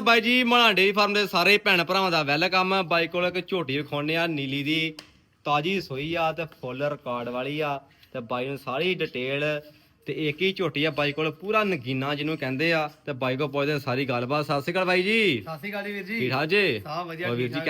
ਤਾਂ ਬਾਈ ਜੀ ਮਣਾ dairy farm ਦੇ ਸਾਰੇ ਭੈਣ ਭਰਾਵਾਂ ਦਾ ਵੈਲਕਮ ਬਾਈ ਕੋਲ ਇੱਕ ਝੋਟੀ ਵਿਖਾਉਣੇ ਆ ਨੀਲੀ ਦੀ। ਤਾਜੀ ਸੋਈ ਆ ਤੇ ਫੁੱਲ ਰਿਕਾਰਡ ਵਾਲੀ ਆ ਤੇ ਬਾਈ ਨੂੰ ਸਾਰੀ ਡਿਟੇਲ ਤੇ ਇੱਕ ਹੀ ਝੋਟੀ ਆ ਬਾਈ ਕੋਲ ਪੂਰਾ ਨਗੀਨਾ ਜਿਹਨੂੰ ਕਹਿੰਦੇ ਆ। ਤੇ ਬਾਈ ਕੋਲ ਪੁੱਛਦੇ ਸਾਰੀ ਗੱਲਬਾਤ। ਸਤਿ ਸ਼੍ਰੀ ਅਕਾਲ ਬਾਈ ਜੀ। ਸਤਿ ਸ਼੍ਰੀ ਅਕਾਲ ਜੀ ਵੀਰ ਜੀ। ਠੀਕ ਠਾਕ ਜੀ? ਸਭ ਵਧੀਆ ਵੀਰ ਠੀਕ ਜੀ। ਠਾਕ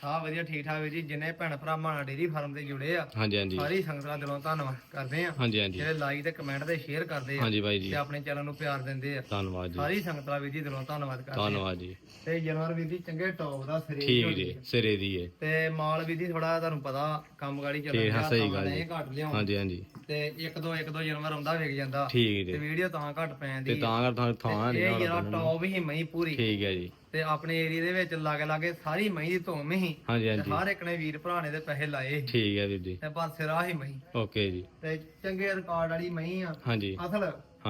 ਸਭ ਵਧੀਆ ਠੀਕ ਠਾਕ ਵੀਰ ਜੀ। ਜਿੰਨੇ ਭੈਣ ਭਰਾ ਮਾਣਾ ਡੇਰੀ ਫਾਰਮ ਤੇ ਜੁੜੇ ਆ ਹਾਂਜੀ ਹਾਂਜੀ। ਸਾਰੀ ਸੰਗਤ ਦਾ ਦਿਲੋਂ ਧੰਨਵਾਦ ਕਰਦੇ ਆ। ਹਾਂਜੀ ਹਾਂਜੀ। ਜਿਹੜੇ ਲਾਈਕ ਤੇ ਕਮੈਂਟ ਤੇ ਸ਼ੇਅਰ ਕਰਦੇ ਆ ਹਾਂਜੀ ਬਾਈ ਜੀ। ਤੇ ਆਪਣੇ ਚੈਨਲ ਨੂੰ ਪਿਆਰ ਦਿੰਦੇ ਆ। ਧੰਨਵਾਦ ਜੀ। ਸਾਰੀ ਸੰਗਤ ਦਾ ਵੀਰ ਜੀ ਦਿਲੋਂ ਧੰਨਵਾਦ ਕਰਦੇ ਆ। ਧੰਨਵਾਦ ਜੀ। ਤੇ ਜਾਨਵਰ ਵੀਰ ਜੀ ਚੰਗੇ ਟੌਪ ਦਾ ਸਰੀਰ ਠੀਕ ਜੀ ਸਿਰੇ ਦੀ ਏ। ਤੇ ਮਾਲ ਵੀਰ ਜੀ ਥੋੜਾ ਤੁਹਾਨੂੰ ਪਤਾ ਕੰਮ ਗਾੜੀ ਚੱਲਣ ਠੀਕ, ਹਾਂ, ਡਿਆ, ਸਹੀ ਤਾਂ ਗੱਲ ਨਹੀਂ ਘੱਟ ਲਿਆਉਂ ਹਾਂਜੀ ਹਾਂਜੀ। ਤੇ ਇੱਕ ਦੋ ਇੱਕ ਦੋ ਜਾਨਵਰ ਆਉਂਦਾ ਵੇਖ ਜਾਂਦਾ। ਠੀਕ ਤੇ ਜੀ ਵੀਡੀਓ ਤਾਂ ਘੱਟ ਤੇ ਪੈਂਦੀ ਤਾਂ ਕਰ ਥਾਂ ਥਾਂ ਨਹੀਂ ਇਹ ਜਿਹੜਾ ਟੌਪ ਹੀ ਮਈ ਪੂਰੀ। ਠੀਕ ਹੈ ਜੀ। ਤੇ ਆਪਣੇ ਏਰੀਆ ਦੇ ਵਿੱਚ ਲਾਗੇ ਲਾਗੇ ਸਾਰੀ ਮਈ ਦੀ ਧੁੰਮ ਹੀ ਹਾਂਜੀ ਤੇ ਹਾਂਜੀ ਹਰ ਇੱਕ ਨੇ ਵੀਰ ਭਰਾ ਨੇ ਦੇ ਪੈਸੇ ਲਾਏ ਸੀ। ਠੀਕ ਹੈ ਵੀਰ ਜੀ ਤੇ ਪਰ ਸਿਰਾ ਹੀ ਮਈ ਓਕੇ ਜੀ। ਤੇ ਚੰਗੇ ਰਿਕਾਰਡ ਵਾਲੀ ਮਈ ਆ। ਹਾਂਜੀ। ਅਸਲ।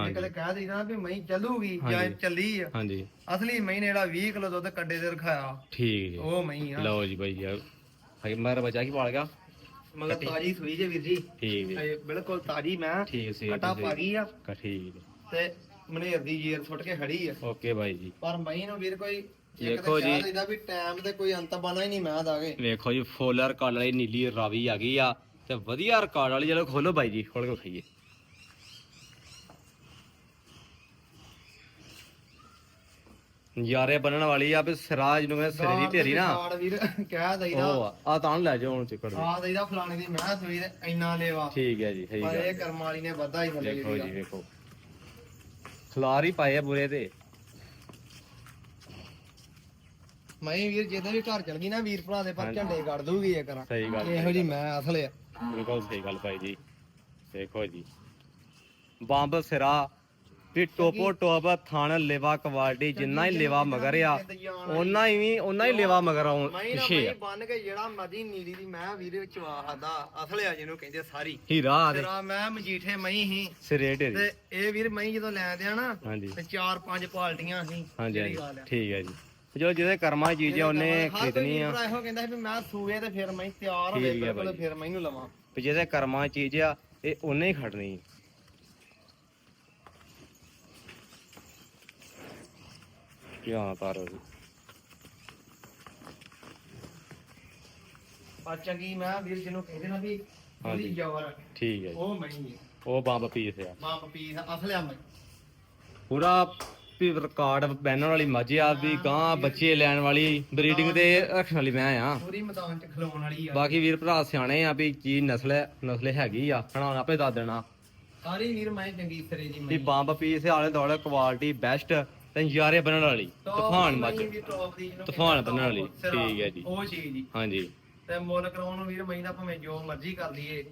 ਇਹ ਕਦੇ ਕਹਿ ਦਈਦਾ ਨਾ ਵੀ ਮਈ ਚੱਲੂਗੀ ਜਾਂ। ਚੱਲੀ ਆ। ਹਾਂਜੀ। ਅਸਲੀ ਮਈ ਨੇ ਜਿਹੜਾ 20 ਕਿਲੋ ਦੁੱਧ ਕੱਡੇ ਦੇ ਰਖਾਇਆ। ਠੀਕ ਜੀ। ਉਹ ਮਈ ਆ। ਲਓ ਜੀ ਬਾਈ ਯਾਰ ਹਾਈ ਮਾਰ ਬਚਾ ਕੀ ਪਾਲ ਗਿਆ? ਮਗਰ ਤਾਜੀ ਸੂਈ ਜੇ ਵੀਰ ਜੀ। ਠੀਕ ਜੀ। ਇਹ ਬਿਲਕੁਲ ਤਾਜੀ ਮੈਂ। ਠੀਕ ਸੀ ਕਟਾ ਪਾ ਗਈ ਆ। ਕਾ ਠੀਕ ਜੀ ਤੇ ਮਨੇਰ ਦੀ ਜੇਰ ਸੁੱਟ ਕੇ ਖੜੀ ਆ। ਓਕੇ ਬਾਈ ਜੀ। ਪਰ ਮਈ ਨੂੰ ਵੀਰ ਕੋਈ ਦੇਖੋ ਜੀ। ਦਈਦਾ ਵੀ ਟਾਈਮ ਤੇ ਕੋਈ ਅੰਤ ਬਾਨਾ ਹੀ ਨਹੀਂ ਮੈਂ ਦਾਗੇ ਵੇਖੋ ਜੀ ਫੋਲਰ ਕਾਲ ਵਾਲੀ ਨੀਲੀ ਰਾਵੀ ਆ ਗਈ ਆ ਤੇ ਵਧੀਆ ਰਿਕਾਰਡ ਵਾਲੀ ਚਲੋ ਖੋਲੋ ਬਾਈ ਜੀ ਖੋਲ ਕੇ ਖਾਈਏ ਯਾਰੇ ਬਣਨ ਵਾਲੀ ਆ ਵੀ ਸਿਰਾਜ ਨੂੰ ਕਹਿੰਦੇ ਸਿਰੇ ਦੀ ਢੇਰੀ ਨਾ। ਰਿਕਾਰਡ ਵੀਰ ਕਹਿ ਦਈਦਾ। ਉਹ ਆ ਆ ਤਾਂ ਲੈ ਜਾਓ ਹੁਣ ਚਿਕੜ ਆ ਦਈਦਾ ਫਲਾਣੇ ਦੀ ਮੈਂ ਤੇ ਇੰਨਾ ਲੈਵਾ। ਠੀਕ ਹੈ ਜੀ ਸਹੀ ਪਰ ਗੱਲ ਇਹ ਕਰਮ ਵਾਲੀ ਨੇ ਵੱਧਾ ਹੀ ਥੱਲੇ ਦੇਖੋ ਜੀ ਵੇਖੋ। ਖਲਾਰ ਹੀ ਪਾਏ ਆ ਬੁਰੇ ਤੇ। ਮੈਂ ਵੀਰ ਜਿਹਦੇ ਵੀ ਘਰ ਚਲ ਗਈ ਨਾ ਵੀਰ ਭਰਾ ਦੇ ਪਰ ਝੰਡੇ ਕੱਢ ਦੂਗੀ ਇਹ ਕਰਾਂ ਸਹੀ ਗੱਲ ਇਹੋ ਜੀ ਮੈਂ ਅਸਲ ਆ। ਬਿਲਕੁਲ ਸਹੀ ਗੱਲ ਭਾਈ ਜੀ। ਦੇਖੋ ਜੀ। ਬੰਬ ਸਿਰਾ ਵੀ ਟੋਪੋ ਟੋਪ ਥਣ ਲੇਵਾ ਕੁਆਲਿਟੀ ਜਿੰਨਾ ਹੀ ਲੇਵਾ ਮਗਰ ਆ ਉਹਨਾਂ ਹੀ ਵੀ ਉਹਨਾਂ ਹੀ ਲੇਵਾ ਮਗਰ ਆਉਂ ਮੈਂ ਨਾ ਪਿੱਛੇ ਮੈਂ ਆ ਬੰਨ ਕੇ ਜਿਹੜਾ ਮਦੀ ਨੀਲੀ ਦੀ ਮੈਂ ਵੀਰ ਵਿੱਚ ਆਹਦਾ ਅਸਲ ਆ ਜਿਹਨੂੰ ਕਹਿੰਦੇ ਸਾਰੀ। ਹੀਰਾ ਆ ਦੇ। ਤੇਰਾ ਮੈਂ ਮਜੀਠੇ ਮਈ ਹੀ। ਸਿਰੇ ਢੇਰੀ। ਤੇ ਇਹ ਵੀਰ ਮਈ ਜਦੋਂ ਲੈਂਦੇ ਆ ਨਾ ਹਾਂਜੀ। ਤੇ ਚਾਰ ਪੰਜ ਪਾਲਟੀਆਂ ਸੀ ਹਾਂਜੀ ਜਿਹੜੀ ਹਾਂਜੀ। ਆ। ਠੀਕ ਹੈ ਜੀ। ਚਲੋ ਜਿਹਦੇ ਕਰਮਾਂ ਦੀ ਚੀਜ਼ ਆ ਉਹਨੇ ਹਰ ਕੋਈ ਖਰੀਦਣੀ ਵੀਰ ਆ ਭਰਾ ਇਹੋ ਕਹਿੰਦਾ ਸੀ ਵੀ ਮੈਂ ਸੂਏ ਤੇ ਫਿਰ ਮੈਂ ਤਿਆਰ ਹੋਵੇ ਠੀਕ ਹੈ ਬਿਲਕੁਲ ਬਾਈ। ਫਿਰ ਮੈਨੂੰ ਲਵਾਂ। ਵੀ ਜਿਹਦੇ ਕਰਮਾਂ ਦੀ ਚੀਜ਼ ਆ ਇਹ ਉਹਨੇ ਹੀ ਖੜਨੀ ਕਿਆ ਤਾਰੋ ਜੀ ਪਰ ਚੰਗੀ ਮੈਂ ਵੀਰ ਜਿਹਨੂੰ ਕਹਿੰਦੇ ਨਾ ਵੀ ਹਾਂਜੀ। ਉਹਦੀ ਜਵਰ ਠੀਕ ਹੈ ਜੀ। ਉਹ ਮਈ ਹੈ ਉਹ ਬੰਬ ਪੀਸ ਆ। ਮਾਂ ਪੀਸ ਅਸਲਿਆ ਮਈ ਪੂਰਾ ਵੀ ਰਿਕਾਰਡ ਬੈਨਰ ਵਾਲੀ ਮੱਝ ਆ ਵੀ ਗਾਂ ਬੱਚੇ ਲੈਣ ਵਾਲੀ ਬਰੀਡਿੰਗ ਤੇ ਰੱਖਣ ਵਾਲੀ ਮੈਂ ਆ। ਪੂਰੀ ਮੈਦਾਨ ਚ ਖਲੋਣ ਵਾਲੀ ਆ। ਬਾਕੀ ਵੀਰ ਭਰਾ ਸਿਆਣੇ ਆ ਵੀ ਕੀ ਨਸਲ ਹੈ ਨਸਲ ਹੈਗੀ ਆ ਹਣਾ ਆਪੇ ਦੱਸ ਦੇਣਾ। ਸਾਰੀ ਵੀਰ ਮੈਂ ਚੰਗੀ ਸਰੇ ਦੀ ਵੀ ਮਈ ਬੰਬ ਪੀਸ ਆਲੇ ਦੁਆਲੇ ਕੁਆਲਿਟੀ ਬੈਸਟ ਤੇ ਯਾਰੇ ਬਣਨ ਵਾਲੀ ਤੂਫਾਨ ਮੱਝ ਤੂਫਾਨ ਬੰਨਣ ਵਾਲੀ। ਠੀਕ ਹੈ ਜੀ। ਉਹ ਚੀਜ਼ ਜੀ। ਹਾਂਜੀ। ਤੇ ਮੁੱਲ ਕਰਾਉਣ ਨੂੰ ਵੀਰ ਮਈ ਦਾ ਭਾਵੇਂ ਜੋ ਮਰਜ਼ੀ ਕਰ ਲਈਏ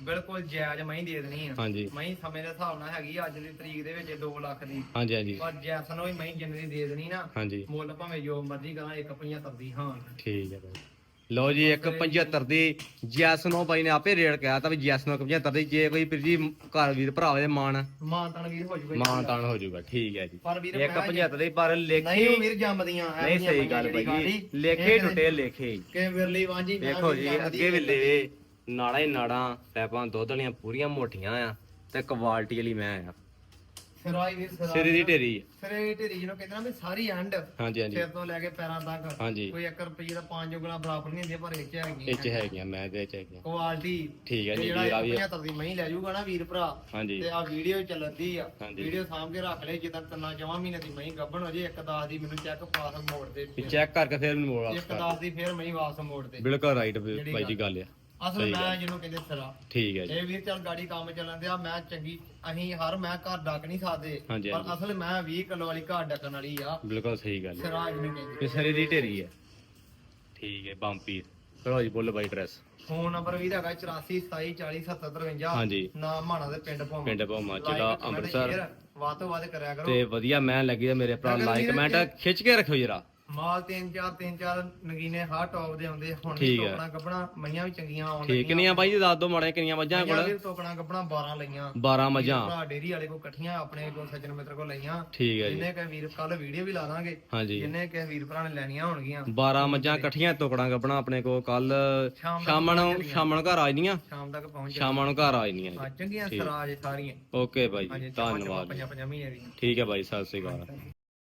ਬਿਲਕੁਲ ਜਾਇਜ਼ ਮਈ ਦੇ ਦੇਣੀ ਆ। ਹਾਂਜੀ। ਸਮੇਂ ਦੇ ਹਿਸਾਬ ਨਾਲ ਹੈਗੀ ਅੱਜ ਦੀ ਤਰੀਕ ਦੇ ਵਿੱਚ 2 ਲੱਖ ਦੀ। ਹਾਂਜੀ ਹਾਂਜੀ। ਪਰ ਜੈਸਨ ਉਹ ਮਈ ਜਿੰਨੀ ਦੇ ਦੇਣੀ ਨਾ ਮੁੱਲ ਭਾਵੇਂ ਜੋ ਮਰਜ਼ੀ ਕਰਾਂ 1.75 ਦੀ ਹਾਂ। ਠੀਕ ਹੈ ਬਾਈ ਲਓ ਜੀ ਇੱਕ 75 ਦੀ ਜੈਸਨੋ ਬਾਈ ਨੇ ਆਪੇ ਰੇਟ ਕਿਹਾ ਤਾਂ ਵੀ ਜੈਸਨੋ 75 ਦੀ ਜੇ ਕੋਈ ਵੀਰ ਜੀ ਘਰ ਵੀਰ ਭਰਾਵੇ ਦੇ ਮਾਨ ਮਾਨਤਨ ਵੀਰ ਹੋ ਜੂਗਾ ਮਾਨ ਤਾਨ ਹੋ ਜਾਊਗਾ ਠੀਕ ਹੈ ਜੀ। ਪਰ ਵੀਰ ਇੱਕ ਮੈਂ 75 ਦੀ ਪਰ ਲੇਖੀ ਨਹੀਂ ਵੀਰ ਜੰਮਦੀਆਂ ਨਹੀਂ ਸਹੀ ਗੱਲ ਜਿਹੜੀ ਬਾਈ ਜੀ ਗਾੜੀ, ਲੇਖੇ ਟੁੱਟੇ ਲੇਖੇ। ਕਿ ਵਿਰਲੀ ਵਾਂਝੀ ਮੈਂ ਦੇਖੋ ਜੀ ਜੰਮਦੀ ਅੱਗੇ ਵੀ ਲੇਵੇ ਨਾੜਾ ਹੀ ਨਾੜਾਂ ਪੈਪਾਂ ਦੁੱਧ ਵਾਲੀਆਂ ਪੂਰੀਆਂ ਮੋਟੀਆਂ ਆ ਤੇ ਕੁਆਲਿਟੀ ਵਾਲੀ ਮੈਂ ਆ। ਸਿਰਾਈ ਸਿਰਾਈ ਸਿਰੇ ਦੀ ਢੇਰੀ ਸਿਰੇ ਢੇਰੀ ਜਿਹਨੂੰ ਕਹਿੰਦੇ ਨਾ ਵੀ ਸਾਰੀ ਐਂਡ। ਹਾਂਜੀ ਹਾਂਜੀ। ਸਿਰ ਤੋਂ ਲੈ ਕੇ ਪੈਰਾਂ ਤੱਕ। ਹਾਂਜੀ। ਕੋਈ 1 ਰੁਪਏ ਦਾ 5 ਉਂਗਲਾਂ ਬਰਾਬਰ ਨਹੀਂ ਹੁੰਦੀਆਂ ਪਰ ਇਹ ਚ ਇਹ ਹੈਗੀਆਂ ਚ ਹੈਗੀਆਂ ਮੈਂ ਤੇ ਇਹ ਚ ਹੈਗੀਆਂ। ਕੁਆਲਿਟੀ ਠੀਕ ਹੈ ਜੀ ਜਿਹੜਾ ਵੀਰਾ ਵੀ 75 ਦੀ ਮਹੀਂ ਲੈ ਜਾਊਗਾ ਨਾ ਵੀਰ ਭਰਾ ਹਾਂਜੀ। ਤੇ ਆ ਵੀਡੀਓ ਚੱਲਦੀ ਆ। ਹਾਂਜੀ। ਵੀਡੀਓ ਸਾਂਭ ਕੇ ਰੱਖ ਲੈ ਜਿੱਦਾਂ ਤਿੰਨਾਂ ਜਮਾ ਮਹੀਨੇ ਦੀ ਮਹੀਂ ਗੱਭਣ ਹੋ ਜੇ ਇੱਕ ਦਾਸ ਦੀ ਮੈਨੂੰ ਚੈੱਕ ਪਾਸ ਮੋੜ ਦੇ ਵੀ ਚੈੱਕ ਕਰਕੇ ਫਿਰ ਮੈਨੂੰ ਮੋੜ ਇੱਕ ਦਾਸ ਦੀ। ਫੇਰ ਮਹੀਂ ਵਾਪਸ ਮੋੜ ਦੇ। ਬਿਲਕੁਲ ਰਾਈਟ ਬਾਈ ਜੀ ਗੱਲ ਆ। ਅਸਲ ਮੈਂ ਜਿਹਨੂੰ ਕਹਿੰਦੇ ਸਿਰਾ। ਠੀਕ ਹੈ ਜੀ। ਇਹ ਵੀਰ ਚੱਲ ਗਾੜੀ ਕੰਮ ਚੱਲਣ ਦਿਆ ਮੈਂ ਚੰਗੀ ਅਸੀਂ ਹਰ ਮੈਂ ਘਰ ਡੱਕ ਨਹੀਂ ਸਕਦੇ ਪਰ। ਅਸਲ ਮੈਂ 20 ਕਿਲੋ ਵਾਲੀ ਘਰ ਡੱਕਣ ਵਾਲੀ ਆ। ਬਿਲਕੁਲ ਸਹੀ ਗੱਲ ਸਿਰਾ ਜਿਹਨੂੰ ਕਹਿੰਦੇ ਸਿਰੇ ਦੀ ਢੇਰੀ ਹੈ। ਠੀਕ ਹੈ ਬੰਪੀ ਚਲੋ ਜੀ ਬੋਲੋ ਬਾਈ ਡਰੈਸ ਫੋਨ ਨੰਬਰ ਵੀ ਹੈਗਾ 84 27 40 70 53 ਹਾਂਜੀ। ਨਾਮ ਮਾਣਾ ਦੇ ਪਿੰਡ ਭੋਮਾ। ਪਿੰਡ ਭੋਮਾ ਜ਼ਿਲ੍ਹਾ ਅੰਮ੍ਰਿਤਸਰ। share ਵੱਧ ਤੋਂ ਵੱਧ ਕਰਿਆ ਕਰੋ। ਤੇ ਵਧੀਆ ਮੈਂ ਲੱਗੀ ਤੇ ਮੇਰੇ ਭਰਾ ਲਾਈਕ ਕਮੈਂਟ ਖਿੱਚ ਕੇ ਰੱਖਿਓ ਜਰਾ। ਮਾਲ ਤਿੰਨ ਚਾਰ ਤਿੰਨ ਚਾਰ ਨਗੀਨੇ ਹਾਰ ਟੌਪ ਦੇ ਆਉਂਦੇ ਹੁਣ ਵੀ ਠੀਕ ਹੈ। ਟੋਕਣਾ ਗੱਬਣਾ ਮਈਆਂ ਵੀ ਚੰਗੀਆਂ ਆਉਣ ਠੀਕ ਕਿੰਨੀਆਂ ਬਾਈ ਜੀ? ਦੱਸ ਦੋ ਮਾੜੇ ਕਿੰਨੀਆਂ ਮੱਝਾਂ ਮਈਆਂ ਕੋਲ। ਵੀ ਟੋਕਣਾ ਗੱਬਣਾ 12 ਲਈਆਂ। 12 ਮੱਝਾਂ। ਭਰਾ ਡੇਰੀ ਵਾਲੇ ਕੋ ਇਕੱਠੀਆਂ ਆਪਣੇ ਕੋ ਸੱਜਣ ਮਿੱਤਰ ਕੋ ਲਈਆਂ। ਠੀਕ ਹੈ ਜੀ। ਜਿੰਨੇ ਕਹੇ ਵੀਰ ਕੱਲ ਵੀਡੀਓ ਵੀ ਲਾ ਦਾਂਗੇ ਹਾਂਜੀ। ਜਿੰਨੇ ਕਹੇ ਵੀਰ ਭਰਾ ਨੇ ਲੈਣੀਆਂ ਹੋਣਗੀਆਂ। 12 ਮੱਝਾਂ ਇਕੱਠੀਆਂ ਟੁਕੜਾਂ ਕੱਪਣਾ ਆਪਣੇ ਕੋਲ ਕੱਲ ਸ਼ਾਮ ਤੱਕ ਸ਼ਾਮਾਂ ਨੂੰ ਸ਼ਾਮਾਂ ਨੂੰ ਘਰ ਆ ਜਣੀਆਂ। ਸ਼ਾਮ ਤੱਕ ਪਹੁੰਚ ਸ਼ਾਮਾਂ ਨੂੰ ਘਰ ਆ ਜਣੀਆਂ ਚੰਗੀਆਂ ਸਰਾਜ ਸਾਰੀਆਂ। ਓਕੇ ਬਾਈ ਹਾਂਜੀ ਜੀ ਧੰਨਵਾਦ ਪੰਜਾਂ ਪੰਜਾਂ ਮਹੀਨੇ ਠੀਕ ਹੈ ਬਾਈ ਸਤਿ ਸ੍ਰੀ ਅਕਾਲ।